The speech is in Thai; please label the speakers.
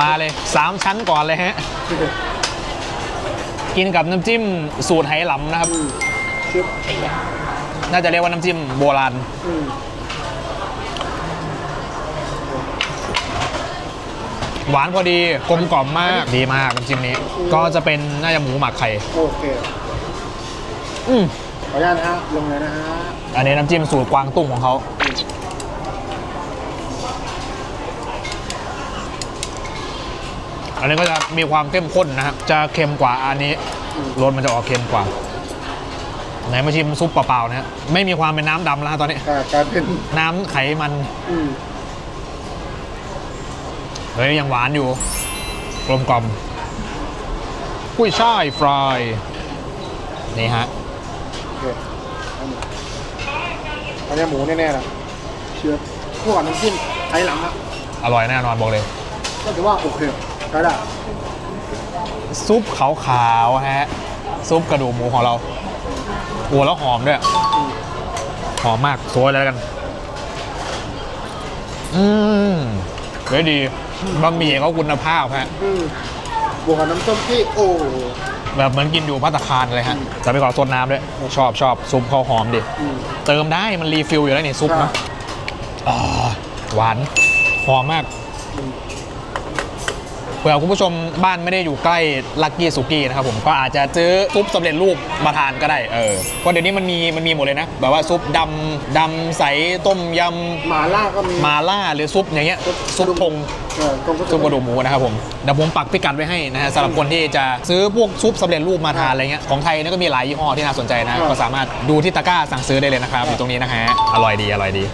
Speaker 1: มาเลย 3 ชั้นก่อนเลยฮะ กินกับน้ำจิ้มสูตรไหหลำนะครับ
Speaker 2: อืมชุบ
Speaker 1: น่าจะเรียกว่าน้ำจิ้มโบราณ
Speaker 2: อืม
Speaker 1: หวานพอดีกลมกล่อมมากดีมากน้ำจิ้มนี้ ก็จะเป็นน่าจะหมูหมักไข่
Speaker 2: โอเค
Speaker 1: อืม
Speaker 2: ขออนุญาตนะฮะลงเลยนะฮะ
Speaker 1: อันนี้น้ำจิ้มสูตรกวางตุ้งของเขา อันนี้ก็จะมีความเข้มข้นนะครับจะเค็มกว่าอันนี้รสมันจะออกเค็มกว่า ไหนมาชิมซุปเปล่าๆนะฮะไม่มีความเป็นน้ำดำแล้วฮะตอนนี้
Speaker 2: กลายกลายเป็น
Speaker 1: น้ำไขมัน
Speaker 2: อืม
Speaker 1: เฮ้ยยังหวานอยู่ กลมกล่อมกุ้ยช่ายฟราย นี่ฮะ
Speaker 2: โอเคอันนี้หมูแน่ๆนะเชื้อพวกบน้ำจิ้มไทยหลังอะ
Speaker 1: อร่อยแน่นอนบอกเลย
Speaker 2: ก็ถือว่าโอเค ใช้ได้
Speaker 1: ซุปขาวๆฮะ ซุปกระดูกหมูของเราโอ้แล้วหอมด้วย
Speaker 2: อืม
Speaker 1: หอมมากสวยเลยแล้วกัน อืมเฮ้ยดีบะหมี่เขาคุณภาพฮะ
Speaker 2: อืมบวกกับน้ำส้มที่โอ้
Speaker 1: แบบเหมือนกินอยู่พัตตาคารเลยฮะจะไปขอสดน้ำด้วย ชอบชอบซุปเขาหอมดิ
Speaker 2: อืม
Speaker 1: เติมได้มันรีฟิลอยู่แล้วนี่ซุปนะอ่าหวาน หอมมาก
Speaker 2: อืม
Speaker 1: เผื่อคุณผู้ชมบ้านไม่ได้อยู่ใกล้ลักกี้สุกี้นะครับผมก็อาจจะซื้อซุปสำเร็จรูปมาทานก็ได้เออเพราะเดี๋ยวนี้มันมีมันมีหมดเลยนะแบบว่าซุปดำดำใสต้มย
Speaker 2: หมาล่าก็มีำ
Speaker 1: มาล่าหรือซุปอย่างเงี้ยซุปพง
Speaker 2: เออตรงก็
Speaker 1: ซุปกระดูกหมูนะครับผมเดี๋ยวผมปักพิกัดไว้ให้นะฮะสำหรับคนที่จะซื้อพวกซุปสำเร็จรูปมาทานอะไรเงี้ยของไทยเนี่ยก็มีหลายยี่ห้อที่น่าสนใจนะก็สามารถดูที่ตะกร้าสั่งซื้อได้เลยนะครับอยู่ตรงนี้นะฮะอร่อยดีอร่อยดี